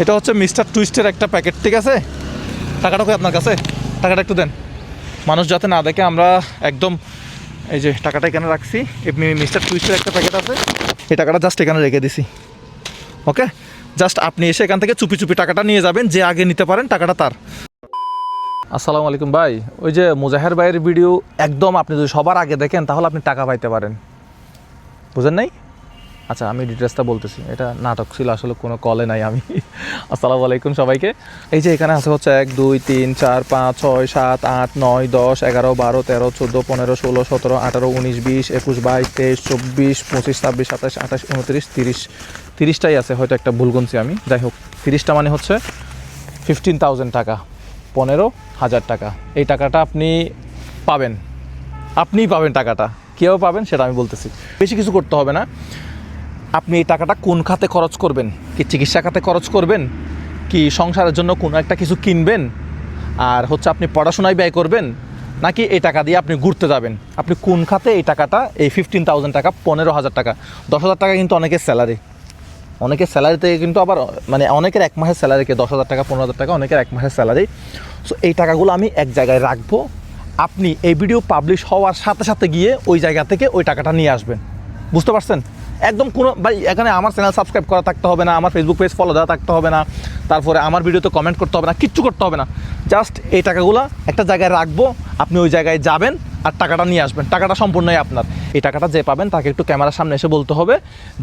এটা হচ্ছে মিস্টার টুইস্টের একটা প্যাকেট, ঠিক আছে? টাকাটা কই আপনার কাছে? টাকাটা একটু দেন। মানুষ যাতে না দেখে, আমরা একদম এই যে টাকাটা এখানে রাখছি। মিস্টার টুইস্টের একটা প্যাকেট আছে। এই টাকাটা জাস্ট এখানে রেখে দিছি। ওকে জাস্ট আপনি এসে এখান থেকে চুপি চুপি টাকাটা নিয়ে যাবেন, যে আগে নিতে পারেন, টাকাটা তার। আসসালামু আলাইকুম ভাই। ওই যে মুজাহের ভাইয়ের ভিডিও একদম আপনি যদি সবার আগে দেখেন, তাহলে আপনি টাকা পাইতে পারেন। বুঝেন নাই? আচ্ছা আমি ডিটেলসটা বলতেছি। এটা নাটক ছিল, আসলে কোনো কলে নাই আমি। আসসালামু আলাইকুম সবাইকে। এই যে এখানে আছে হচ্ছে এক, দুই, তিন, চার, পাঁচ, ছয়, সাত, আট, নয়, দশ, এগারো, বারো, তেরো, চোদ্দ, পনেরো, ষোলো, সতেরো, আঠারো, উনিশ, বিশ, একুশ, বাইশ, তেইশ, চব্বিশ, পঁচিশ, ছাব্বিশ, সাতাশ, আঠাশ, উনত্রিশ, তিরিশ, তিরিশটাই আছে, হয়তো একটা ভুল গুনছি আমি। যাই হোক, তিরিশটা মানে হচ্ছে ফিফটিন থাউজেন্ড টাকা, পনেরো হাজার টাকা। এই টাকাটা আপনি পাবেন। আপনিই পাবেন টাকাটা। কেউ পাবেন সেটা আমি বলতেছি। বেশি কিছু করতে হবে না। আপনি এই টাকাটা কোন খাতে খরচ করবেন? কি চিকিৎসা খাতে খরচ করবেন? কি সংসারের জন্য কোনো একটা কিছু কিনবেন? আর হচ্ছে আপনি পড়াশোনায় ব্যয় করবেন? নাকি এই টাকা দিয়ে আপনি ঘুরতে যাবেন? আপনি কোন খাতে এই টাকাটা, এই ফিফটিন থাউজেন্ড টাকা, পনেরো হাজার টাকা, দশ হাজার টাকা কিন্তু অনেকের স্যালারি অনেকের স্যালারি থেকে কিন্তু আবার মানে অনেকের এক মাসের স্যালারিকে দশ হাজার টাকা, পনেরো হাজার টাকা, অনেকের এক মাসের স্যালারি সো এই টাকাগুলো আমি এক জায়গায় রাখব। আপনি এই ভিডিও পাবলিশ হওয়ার সাথে সাথে গিয়ে ওই জায়গা থেকে ওই টাকাটা নিয়ে আসবেন। বুঝতে পারছেন? একদম কোনো, ভাই, এখানে আমার চ্যানেল সাবস্ক্রাইব করা থাকতে হবে না, আমার ফেসবুক পেজ ফলো দেওয়া থাকতে হবে না, তারপরে আমার ভিডিওতে কমেন্ট করতে হবে না, কিচ্ছু করতে হবে না। জাস্ট এই টাকাগুলো একটা জায়গায় রাখব, আপনি ওই জায়গায় যাবেন আর টাকাটা নিয়ে আসবেন, টাকাটা সম্পূর্ণই আপনার। এই টাকাটা যে পাবেন তাকে একটু ক্যামেরার সামনে এসে বলতে হবে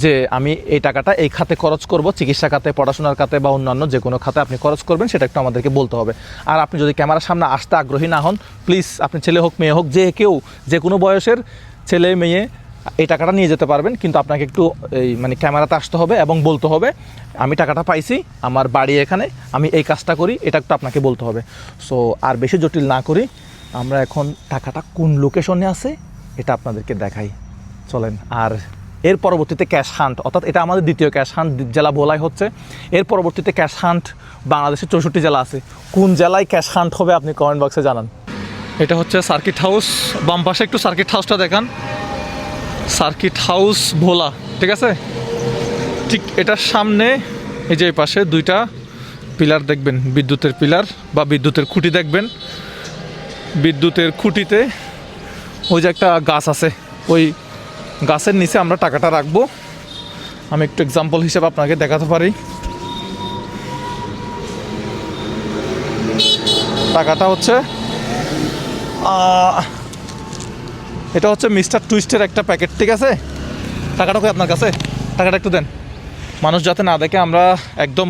যে, আমি এই টাকাটা এই খাতে খরচ করব, চিকিৎসা খাতে, পড়াশোনার খাতে বা অন্যান্য যে কোনো খাতে আপনি খরচ করবেন, সেটা একটু আমাদেরকে বলতে হবে। আর আপনি যদি ক্যামেরার সামনে আসতে আগ্রহী না হন প্লিজ আপনি ছেলে হোক, মেয়ে হোক, যে কেউ, যে কোনো বয়সের ছেলে, মেয়ে এই টাকাটা নিয়ে যেতে পারবেন, কিন্তু আপনাকে একটু এই মানে ক্যামেরাতে আসতে হবে এবং বলতে হবে, আমি টাকাটা পাইছি, আমার বাড়ি এখানে, আমি এই কাজটা করি, এটা একটু আপনাকে বলতে হবে। সো আর বেশি জটিল না করি, আমরা এখন টাকাটা কোন লোকেশনে আছে, এটা আপনাদেরকে দেখাই। চলেন, আর এর পরবর্তীতে ক্যাশ হান্ট অর্থাৎ এটা আমাদের দ্বিতীয় ক্যাশ হান্ট জেলা বলাই হচ্ছে। এর পরবর্তীতে ক্যাশ হান্ট বাংলাদেশের চৌষট্টি জেলা আছে। কোন জেলায় ক্যাশ হান্ট হবে আপনি কমেন্ট বক্সে জানান। এটা হচ্ছে সার্কিট হাউস বাম পাশে একটু সার্কিট হাউসটা দেখান। সার্কিট হাউস ভোলা, ঠিক আছে? ঠিক এটার সামনে, এই যে পাশে দুইটা পিলার দেখবেন, বিদ্যুতের পিলার বা বিদ্যুতের খুঁটি দেখবেন। বিদ্যুতের খুঁটিতে ওই যে একটা গাছ আছে, ওই গাছের নিচে আমরা টাকাটা রাখব। আমি একটু এক্সাম্পল হিসেবে আপনাকে দেখাতে পারি। টাকাটা হচ্ছে এটা হচ্ছে মিস্টার টুইস্টের একটা প্যাকেট, ঠিক আছে? টাকাটা কই আপনার কাছে? টাকাটা একটু দেন। মানুষ যাতে না দেখে, আমরা একদম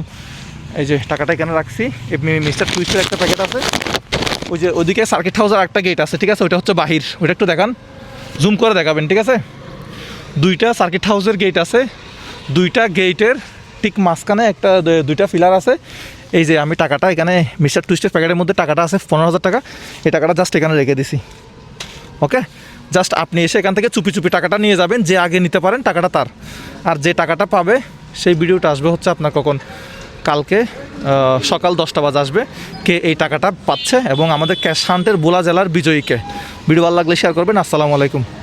এই যে টাকাটা এখানে রাখছি। মিস্টার টুইস্টের একটা প্যাকেট আছে। ওই যে ওদিকে সার্কিট হাউসের একটা গেট আছে, ঠিক আছে? ওইটা হচ্ছে বাহির। ওইটা একটু দেখান। জুম করে দেখাবেন, ঠিক আছে? দুইটা সার্কিট হাউসের গেট আছে। দুইটা গেটের ঠিক মাঝখানে একটা দুইটা ফিলার আছে। এই যে আমি টাকাটা এখানে মিস্টার টুইস্টের প্যাকেটের মধ্যে টাকাটা আছে, পনেরো হাজার টাকা। এই টাকাটা জাস্ট এখানে রেখে দিছি। ওকে? জাস্ট আপনি এসে এখান থেকে চুপি চুপি টাকাটা নিয়ে যাবেন, যে আগে নিতে পারেন টাকাটা তার। আর যে টাকাটা পাবে, সেই ভিডিওটা আসবে হচ্ছে আপনার কখন কালকে সকাল দশটা বাজে আসবে, কে এই টাকাটা পাচ্ছে এবং আমাদের ক্যাশ হান্টের বোলা জেলার বিজয়ীকে। ভিডিও ভালো লাগলে শেয়ার করবেন, আসসালামু আলাইকুম।